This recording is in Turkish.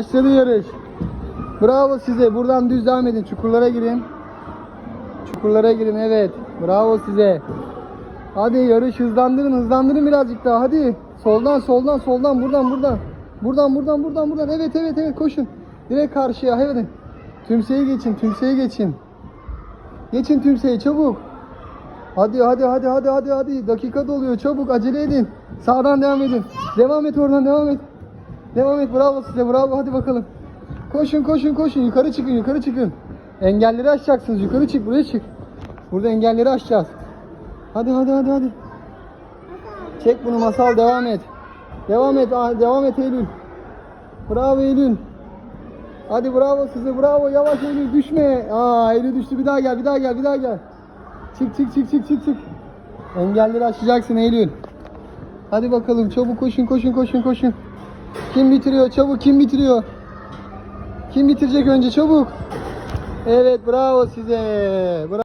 Başladı yarış. Bravo size. Buradan düz devam edin. Çukurlara girin. Çukurlara girin evet. Bravo size. Hadi yarış hızlandırın hızlandırın birazcık daha hadi. Soldan soldan soldan buradan buradan. Buradan buradan buradan buradan. Evet evet evet koşun. Direkt karşıya hadi. Tümseyi geçin tümseyi geçin. Geçin tümseyi çabuk. Hadi hadi hadi hadi hadi hadi. Dakika doluyor çabuk acele edin. Sağdan devam edin. Devam et oradan devam et. Devam et bravo size bravo hadi bakalım. Koşun koşun koşun yukarı çıkın yukarı çıkın. Engelleri aşacaksınız yukarı çık buraya çık. Burada engelleri aşacağız. Hadi hadi hadi hadi. Çek bunu masal devam et. Devam et ah, devam et Eylül. Bravo Eylül. Hadi bravo size bravo yavaş Eylül düşme. Aa Eylül düştü bir daha gel bir daha gel bir daha gel. Çık çık çık çık çık çık. Engelleri aşacaksın Eylül. Hadi bakalım çabuk koşun koşun koşun koşun. Kim bitiriyor çabuk kim bitiriyor? Kim bitirecek önce çabuk? Evet bravo size. Bravo.